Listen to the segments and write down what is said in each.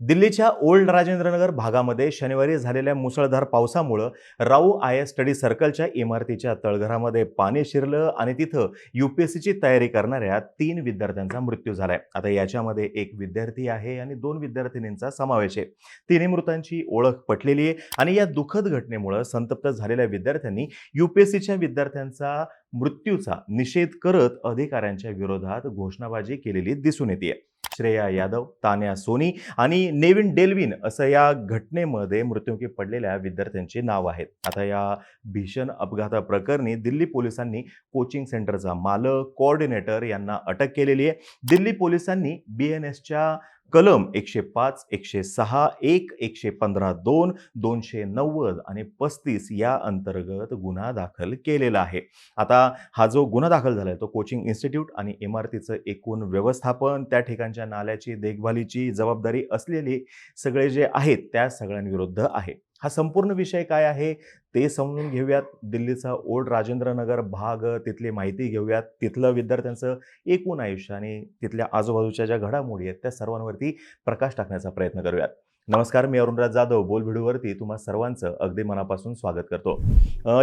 दिल्लीच्या ओल्ड राजेंद्रनगर भागामध्ये शनिवारी झालेल्या मुसळधार पावसामुळं राऊ आय एस स्टडी सर्कलच्या इमारतीच्या तळघरामध्ये पाणी शिरलं आणि तिथं यू पी एस सीची तयारी करणाऱ्या तीन विद्यार्थ्यांचा मृत्यू झालाय. आता याच्यामध्ये एक विद्यार्थी आहे आणि दोन विद्यार्थिनींचा समावेश आहे. तिन्ही मृतांची ओळख पटलेली आहे आणि या दुःखद घटनेमुळं संतप्त झालेल्या विद्यार्थ्यांनी यू पी एस सीच्या विद्यार्थ्यांचा मृत्यूचा निषेध करत अधिकाऱ्यांच्या विरोधात घोषणाबाजी केलेली दिसून येते श्रेया यादव तान्या सोनी आणि नेविन डेल्विन असं या घटनेमध्ये मृत्युमुखी पडलेल्या विद्यार्थ्यांची नाव आहेत. आता या भीषण अपघाताप्रकरणी दिल्ली पोलिसांनी कोचिंग सेंटरचा मालक कोऑर्डिनेटर यांना अटक केलेली आहे. दिल्ली पोलिसांनी बी एन एसच्या कलम एकशे पाच एकशे सहा एक एकशे पंधरा दोन दोनशे नव्वद आणि पस्तीस या अंतर्गत गुन्हा दाखल केलेला आहे. आता हा जो गुन्हा दाखल झाला आहे तो कोचिंग इन्स्टिट्यूट आणि इमारतीचं एकूण व्यवस्थापन त्या ठिकाणच्या नाल्याची देखभालीची जबाबदारी असलेले सगळे जे आहेत त्या सगळ्यांविरुद्ध आहे. हा संपूर्ण विषय काय आहे? ते समजून घेऊयात. दिल्लीचा ओल्ड राजेंद्रनगर भाग तिथली माहिती घेऊयात. तिथलं विद्यार्थ्यांचं एकूण आयुष्य आणि तिथल्या आजूबाजूच्या ज्या घडामोडी आहेत त्या सर्वांवरती प्रकाश टाकण्याचा प्रयत्न करूयात. नमस्कार मी अरुणराज जाधव. बोल व्हिडिओवरती तुम्हा सर्वांचं अगदी मनापासून स्वागत करतो.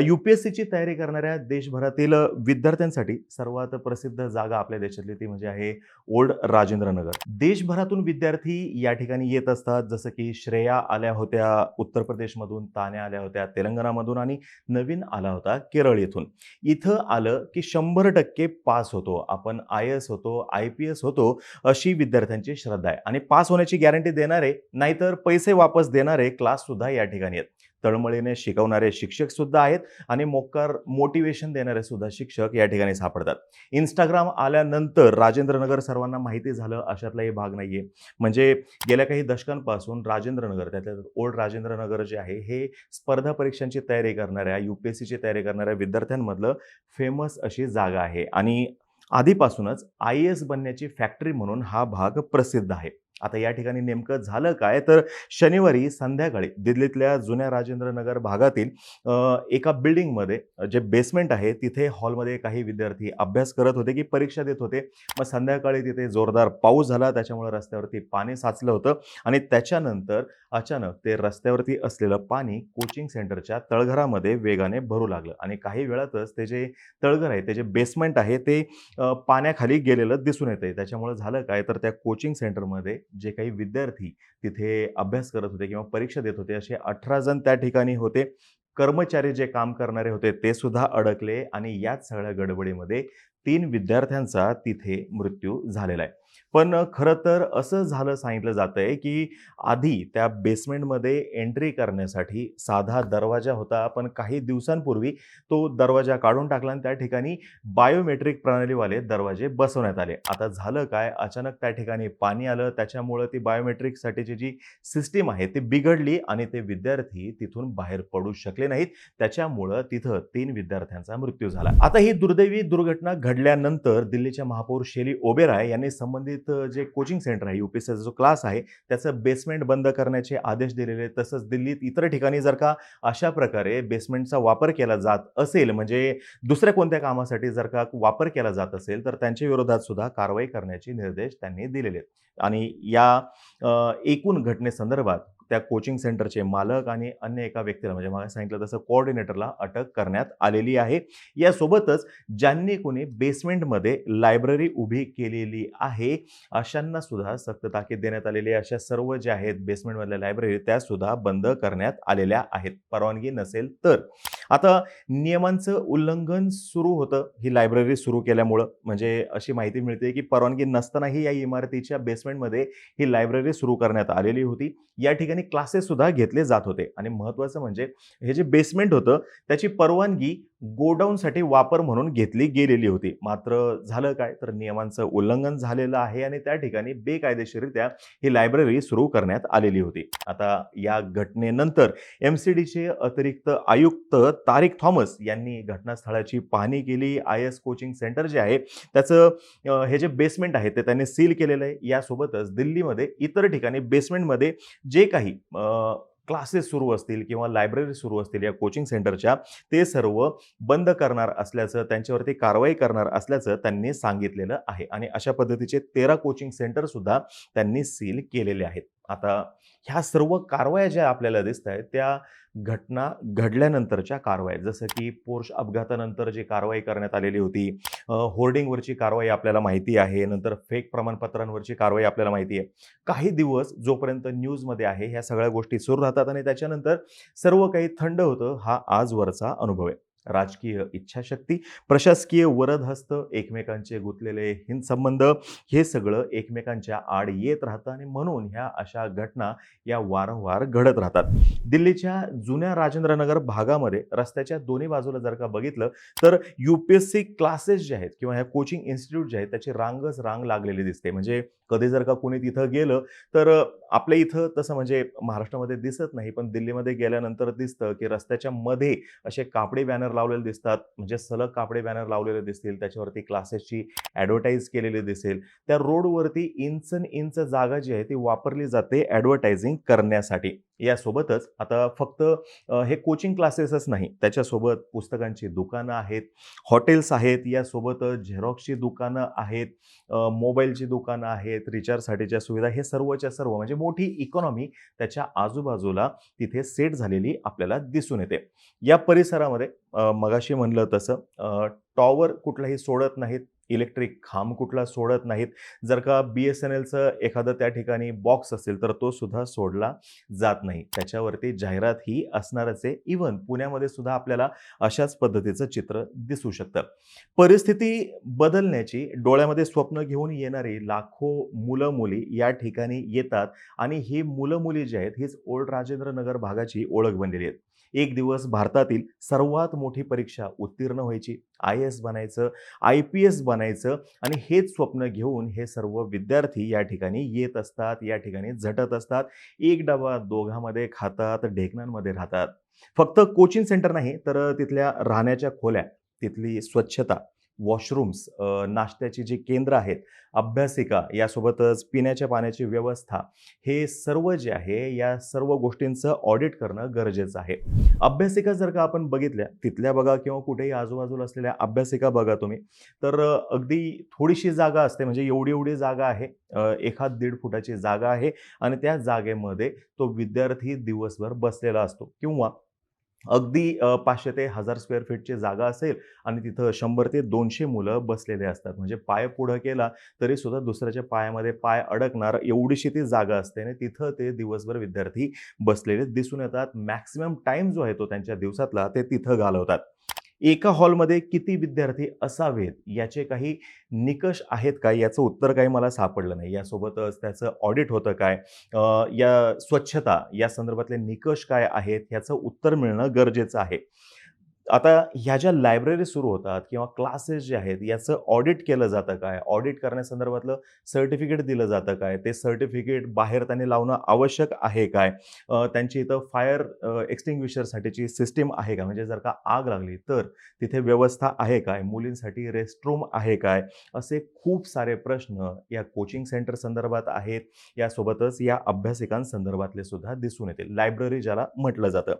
यू पी एस सीची तयारी करणाऱ्या देशभरातील विद्यार्थ्यांसाठी सर्वात प्रसिद्ध जागा आपल्या देशातली ती म्हणजे आहे ओल्ड राजेंद्रनगर. देशभरातून विद्यार्थी या ठिकाणी येत असतात. जसं की श्रेया आल्या होत्या उत्तर प्रदेशमधून तान्या आल्या होत्या तेलंगणामधून आणि नवीन आला होता केरळ येथून. इथं आलं की शंभर टक्के पास होतो. आपण आय एस होतो आय पी एस होतो अशी विद्यार्थ्यांची श्रद्धा आहे. आणि पास होण्याची गॅरंटी देणारे नाहीतर तर पैसे वापस देणारे क्लास सुद्धा या ठिकाणी आहेत. तळमळीने शिकवणारे शिक्षक सुद्धा आहेत आणि मोकार मोटिवेशन देणारे सुद्धा शिक्षक या ठिकाणी सापडतात. इंस्टाग्राम आल्यानंतर राजेंद्रनगर सर्वांना माहिती झालं अशातलाही भाग नाहीये. म्हणजे गेल्या काही दशकांपासून राजेंद्रनगर त्यातल्या ओल्ड राजेंद्रनगर जे आहे हे स्पर्धा परीक्षांची तयारी करणाऱ्या यू पी एस सीची तयारी करणाऱ्या विद्यार्थ्यांमधलं फेमस अशी जागा आहे. आणि आधीपासूनच आय एस बनण्याची फॅक्टरी म्हणून हा भाग प्रसिद्ध आहे. आता या ठिकाणी नेमकं झालं काय? तर शनिवारी संध्याकाळी दिल्लीतल्या जुन्या राजेंद्रनगर भागातील एका बिल्डिंगमध्ये जे बेसमेंट आहे तिथे हॉलमध्ये काही विद्यार्थी अभ्यास करत होते की परीक्षा देत होते. मग संध्याकाळी तिथे जोरदार पाऊस झाला त्याच्यामुळे रस्त्यावरती पाणी साचलं होतं आणि त्याच्यानंतर अचानक ते रस्त्यावरती असलेलं पाणी कोचिंग सेंटरच्या तळघरामध्ये वेगाने भरू लागलं आणि काही वेळातच ते जे तळघर आहे ते जे बेसमेंट आहे ते पाण्याखाली गेलेलं दिसून येतंय. त्याच्यामुळे झालं काय? तर त्या कोचिंग सेंटरमध्ये जे काही विद्यार्थी तिथे अभ्यास करत होते किंवा परीक्षा देत होते असे अठरा जण त्या ठिकाणी होते. कर्मचारी जे काम करणारे होते ते सुद्धा अडकले आणि याच सगळ्या गडबडीमध्ये तीन विद्यार्थ्यांचा तिथे मृत्यू झालेला आहे. पण खरं तर असं झालं सांगितलं जातं आहे की आधी त्या बेसमेंटमध्ये एंट्री करण्यासाठी साधा दरवाजा होता. पण काही दिवसांपूर्वी तो दरवाजा काढून टाकला आणि त्या ठिकाणी बायोमेट्रिक प्रणालीवाले दरवाजे बसवण्यात आले. आता झालं काय? अचानक त्या ठिकाणी पाणी आलं. त्याच्यामुळं ती बायोमेट्रिकसाठीची जी सिस्टीम आहे ती बिघडली आणि ते विद्यार्थी तिथून बाहेर पडू शकले नाहीत. त्याच्यामुळं तिथं तीन विद्यार्थ्यांचा मृत्यू झाला. आता ही दुर्दैवी दुर्घटना घडल्यानंतर दिल्लीच्या महापौर शेली ओबेराय यांनी संबंधित जे कोचिंग सेंटर आहे युपीएससीचा जो क्लास आहे त्याचं बेसमेंट बंद करण्याचे आदेश दिलेले तसंच दिल्लीत इतर ठिकाणी जर का अशा प्रकारे बेसमेंटचा वापर केला जात असेल म्हणजे दुसऱ्या कोणत्या कामासाठी जर का वापर केला जात असेल तर त्यांच्या विरोधात सुद्धा कारवाई करण्याचे निर्देश त्यांनी दिलेले आहेत. आणि या एकूण घटनेसंदर्भात त्या कोचिंग सेंटरचे मालक आणि अन्य एका व्यक्तीला म्हणजे मला सांगितलं तसं कोऑर्डिनेटरला अटक करण्यात आलेली आहे. यासोबतच ज्यांनी कोणी बेसमेंटमध्ये लायब्ररी उभी केलेली आहे अशांना सुद्धा सक्त ताकीद देण्यात आलेली अशा सर्व ज्या आहेत बेसमेंटमधल्या लायब्ररी त्यासुद्धा बंद करण्यात आलेल्या आहेत. परवानगी नसेल तर. आता नियमांचं उल्लंघन सुरू होतं. ही लायब्ररी सुरू केल्यामुळं. म्हणजे अशी माहिती मिळते की परवानगी नसतानाही या इमारतीच्या बेसमेंटमध्ये ही लायब्ररी सुरू करण्यात आलेली होती. या ठिकाणी क्लासेस सुद्धा घेतले जात होते. आणि महत्त्वाचं म्हणजे हे जे बेसमेंट होतं त्याची परवानगी गोडाऊनसाठी वापर म्हणून घेतली गेलेली होती. मात्र झालं काय? तर नियमांचं उल्लंघन झालेलं आहे आणि त्या ठिकाणी बेकायदेशीरित्या ही लायब्ररी सुरू करण्यात आलेली होती. आता या घटनेनंतर एम सी डीचे अतिरिक्त आयुक्त तारिक थॉमस यांनी घटनास्थळाची पाहणी केली. आय एस कोचिंग सेंटर जे आहे त्याचं हे जे बेसमेंट आहे ते त्यांनी सील केलेलं आहे. यासोबतच दिल्लीमध्ये इतर ठिकाणी बेसमेंटमध्ये जे काही क्लासेस सुरू असतील किंवा लायब्ररी सुरू असतील या कोचिंग सेंटरच्या ते सर्व बंद करणार असल्याचं त्यांच्यावरती कारवाई करणार असल्याचं त्यांनी सांगितलेलं आहे. आणि अशा पद्धतीचे तेरा कोचिंग सेंटरसुद्धा त्यांनी सील केलेले आहेत. आता ह्या सर्व कारवाया ज्या आपल्याला दिसत आहेत त्या घटना घडल्यानंतरच्या कारवाया जसं की पोर्श अपघातानंतर जी कारवाई करण्यात आलेली होती होर्डिंगवरची कारवाई आपल्याला माहिती आहे नंतर फेक प्रमाणपत्रांवरची कारवाई आपल्याला माहिती आहे. काही दिवस जोपर्यंत न्यूजमध्ये आहे ह्या सगळ्या गोष्टी सुरू राहतात आणि त्याच्यानंतर सर्व काही थंड होतं हा आजवरचा अनुभव आहे. राजकीय इच्छाशक्ती प्रशासकीय वरदहस्त एकमेकांचे गुंतलेले हिंदसंबंध हे सगळं एकमेकांच्या आड येत राहतं आणि म्हणून ह्या अशा घटना या वारंवार घडत राहतात. दिल्लीच्या जुन्या राजेंद्रनगर भागामध्ये रस्त्याच्या दोन्ही बाजूला जर का बघितलं तर U P S C classes जे आहेत किंवा ह्या कोचिंग इन्स्टिट्यूट जे आहेत त्याची रांगच रांग लागलेली दिसते. म्हणजे कधी जर का कोणी तिथं गेलं तर आपल्या इथं तसं म्हणजे महाराष्ट्रामध्ये दिसत नाही पण दिल्लीमध्ये गेल्यानंतर दिसतं की रस्त्याच्या मध्ये असे कापडे बॅनर लावलेले दिसतात म्हणजे सलग कापडे बॅनर लावलेले दिसतील त्याच्यावरती क्लासेसची ॲडव्हर्टाईज केलेली दिसेल. त्या रोडवरती इंच इंच जागा जी आहे ती वापरली जाते ॲडव्हर्टायझिंग करण्यासाठी. यासोबतच आता फक्त हे कोचिंग क्लासेसच नाही त्याच्यासोबत पुस्तकांची दुकानं आहेत हॉटेल्स आहेत यासोबतच झेरॉक्सची दुकानं आहेत मोबाईलची दुकानं आहेत रिचार्जसाठीच्या सुविधा हे सर्वच्या सर्व म्हणजे मोठी इकॉनॉमी त्याच्या आजूबाजूला तिथे सेट झालेली आपल्याला दिसून येते. या परिसरामध्ये मगाशी म्हणलं तसं टॉवर कुठलाही सोडत नाहीत इलेक्ट्रिक खांब कुठला सोडत नाहीत. जर का बी एस एन एलचं एखादं त्या ठिकाणी बॉक्स असेल तर तो सुद्धा सोडला जात नाही. त्याच्यावरती जाहिरात ही असणारच आहे. इवन पुण्यामध्ये सुद्धा आपल्याला अशाच पद्धतीचं चित्र दिसू शकतं. परिस्थिती बदलण्याची डोळ्यामध्ये स्वप्न घेऊन येणारी लाखो मुलं मुली या ठिकाणी येतात. आणि ही मुलं मुली जी आहेत हीच ओल्ड राजेंद्र नगर भागाची ओळख बनलेली आहेत. एक दिवस भारतातील सर्वात मोठी परीक्षा उत्तीर्ण व्हायची. आय एस बनायचं आय पी एस बनायचं आणि हेच स्वप्न घेऊन हे सर्व विद्यार्थी या ठिकाणी येत असतात या ठिकाणी झटत असतात. एक डबा दोघांमध्ये खातात ढेकणांमध्ये राहतात. फक्त कोचिंग सेंटर नाही तर तिथल्या राहण्याच्या खोल्या तिथली स्वच्छता वॉशरूम्स नाश्त्याची जी केंद्र आहेत अभ्यासिका यासोबतच पिण्याच्या पाण्याची व्यवस्था हे सर्व जे आहे या सर्व गोष्टींचं ऑडिट करणं गरजेचं आहे. अभ्यासिका जर का आपण बघितल्या तिथल्या बघा किंवा कुठेही आजूबाजूला असलेल्या अभ्यासिका बघा तुम्ही तर अगदी थोडीशी जागा असते म्हणजे एवढी एवढी जागा आहे एखाद दीड फुटाची जागा आहे आणि त्या जागेमध्ये तो विद्यार्थी दिवसभर बसलेला असतो किंवा अगदी पाचशे ते हजार स्क्वेअर फीटची जागा असेल आणि तिथं शंभर ते दोनशे मुलं बसलेले असतात. म्हणजे पाय पुढं केला तरी सुद्धा दुसऱ्याच्या पायामध्ये पाय अडकणार एवढीशी ती जागा असते आणि तिथं ते दिवसभर विद्यार्थी बसलेले दिसून येतात. मॅक्सिमम टाईम जो आहे तो त्यांच्या दिवसातला ते तिथं घालवतात. एका हॉलमध्ये किती विद्यार्थी असावेत? याचे काही निकष आहेत का? याचं उत्तर काही मला सापडलं नाही. यासोबतच त्याचं ऑडिट होतं काय? या स्वच्छता या संदर्भातले निकष काय आहेत? याचं उत्तर मिळणं गरजेचं आहे. आता ह्या ज्या लायब्ररी सुरू होतात किंवा क्लासेस जे आहेत याचं ऑडिट केलं जातं काय? ऑडिट करण्यासंदर्भातलं सर्टिफिकेट दिलं जातं काय? ते सर्टिफिकेट बाहेर त्यांनी लावणं आवश्यक आहे काय? त्यांची इथं फायर एक्स्टिंग्विशरसाठीची सिस्टीम आहे का? म्हणजे जर का आग लागली तर तिथे व्यवस्था आहे काय? मुलींसाठी रेस्टरूम आहे काय? असे खूप सारे प्रश्न या कोचिंग सेंटर संदर्भात आहेत. यासोबतच या अभ्यासिकांसंदर्भातले सुद्धा दिसून येतील लायब्ररी ज्याला म्हटलं जातं.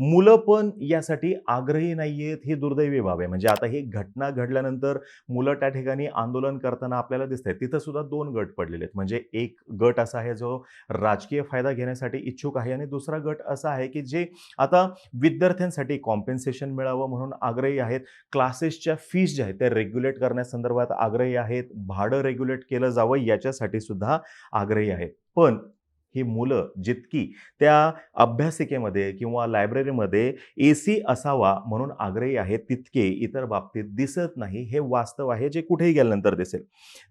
मुलं पण यासाठी आग्रही नाहीयेत ही दुर्दैवी बाब आहे. म्हणजे आता ही घटना घडल्यानंतर मुलं त्या ठिकाणी आंदोलन करताना आपल्याला दिसत आहेत तिथं सुद्धा दोन गट पडलेले आहेत. म्हणजे एक गट असा आहे जो राजकीय फायदा घेण्यासाठी इच्छुक आहे आणि दुसरा गट असा आहे की जे आता विद्यार्थ्यांसाठी कॉम्पेन्सेशन मिळावं म्हणून आग्रही आहेत. क्लासेसच्या फीज ज्या आहेत त्या रेग्युलेट करण्यासंदर्भात आग्रही आहेत. भाडं रेग्युलेट केलं जावं याच्यासाठी सुद्धा आग्रही आहेत. पण ही मुलं जितकी त्या अभ्यासिकेमध्ये किंवा लायब्ररीमध्ये ए सी असावा म्हणून आग्रही आहेत तितके इतर बाबतीत दिसत नाही. हे वास्तव आहे जे कुठेही गेल्यानंतर दिसेल.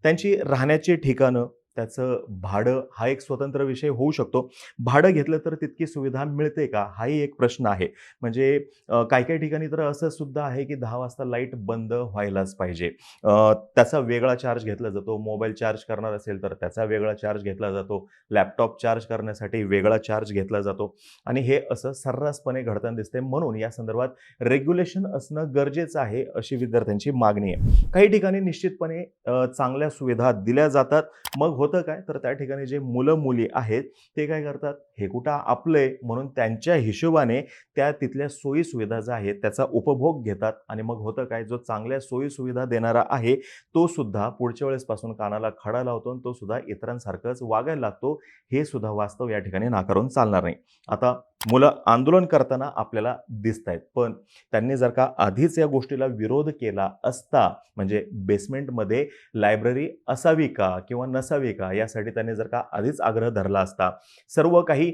त्यांची राहण्याची ठिकाणं त्याचं भाडं हा एक स्वतंत्र विषय होऊ शकतो. भाडं घेतलं तर तितकी सुविधा मिळते का? हाही एक प्रश्न आहे. म्हणजे काही काही ठिकाणी तर असं सुद्धा आहे की दहा वाजता लाइट बंद व्हायलाच पाहिजे. त्याचा वेगळा चार्ज घेतला जातो. मोबाईल चार्ज करणार असेल तर त्याचा वेगळा चार्ज घेतला जातो. लॅपटॉप चार्ज करण्यासाठी वेगळा चार्ज घेतला जातो. आणि हे असं सर्रासपणे घडताना दिसते म्हणून या संदर्भात रेग्युलेशन असणं गरजेचं आहे अशी विद्यार्थ्यांची मागणी आहे. काही ठिकाणी निश्चितपणे चांगल्या सुविधा दिल्या जातात. मग होतं काय? तर त्या ठिकाणी जे मुलं मुली आहेत ते काय करतात? हे कुठं आपले म्हणून त्यांच्या हिशोबाने त्या तिथल्या सोयी सुविधा ज्या आहेत त्याचा उपभोग घेतात. आणि मग होतं काय? जो चांगल्या सोयी सुविधा देणारा आहे तो सुद्धा पुढच्या वेळेसपासून कानाला खडा लावतो आणि तो सुद्धा इतरांसारखंच वागायला लागतो. हे सुद्धा वास्तव या ठिकाणी नाकारून चालणार नाही. आता मुलं आंदोलन करताना आपल्याला दिसत आहेत पण त्यांनी जर का आधीच या गोष्टीला विरोध केला असता म्हणजे बेसमेंटमध्ये लायब्ररी असावी का किंवा नसावी का यासाठी त्यांनी जर का आधीच आग्रह धरला असता सर्व काही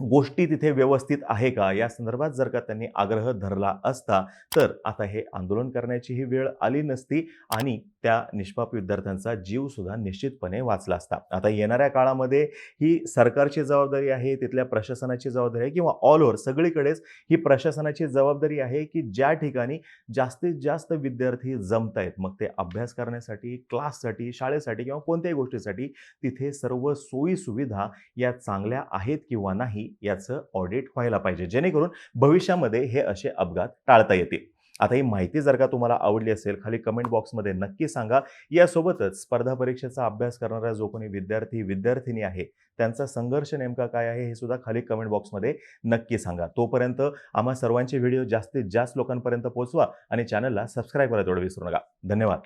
गोष्टी तिथे व्यवस्थित आहे का या संदर्भात जर का त्यांनी आग्रह धरला असता तर आता हे आंदोलन करण्याची ही वेळ आली नसती आणि त्या निष्पाप विद्यार्थ्यांचा जीवसुद्धा निश्चितपणे वाचला असता. आता येणाऱ्या काळामध्ये ही सरकारची जबाबदारी आहे तिथल्या प्रशासनाची जबाबदारी आहे किंवा ऑल ओव्हर सगळीकडेच ही प्रशासनाची जबाबदारी आहे की ज्या ठिकाणी जास्तीत जास्त विद्यार्थी जमत आहेत मग ते अभ्यास करण्यासाठी क्लाससाठी शाळेसाठी किंवा कोणत्याही गोष्टीसाठी तिथे सर्व सोयी सुविधा या चांगल्या आहेत किंवा नाही याचं ऑडिट व्हायला पाहिजे. जेणेकरून भविष्यामध्ये हे असे अपघात टाळता येतील. आता ही माहिती जर का तुम्हाला आवडली असेल खाली कमेंट बॉक्समध्ये नक्की सांगा. यासोबतच स्पर्धा परीक्षेचा अभ्यास करणारा जो कोणी विद्यार्थी विद्यार्थिनी आहे त्यांचा संघर्ष नेमका काय आहे हे सुद्धा खाली कमेंट बॉक्समध्ये नक्की सांगा. तोपर्यंत आम्हा सर्वांचे व्हिडिओ जास्तीत जास्त लोकांपर्यंत पोहोचवा आणि चॅनलला सबस्क्राईब करायला तेवढं विसरू नका. धन्यवाद.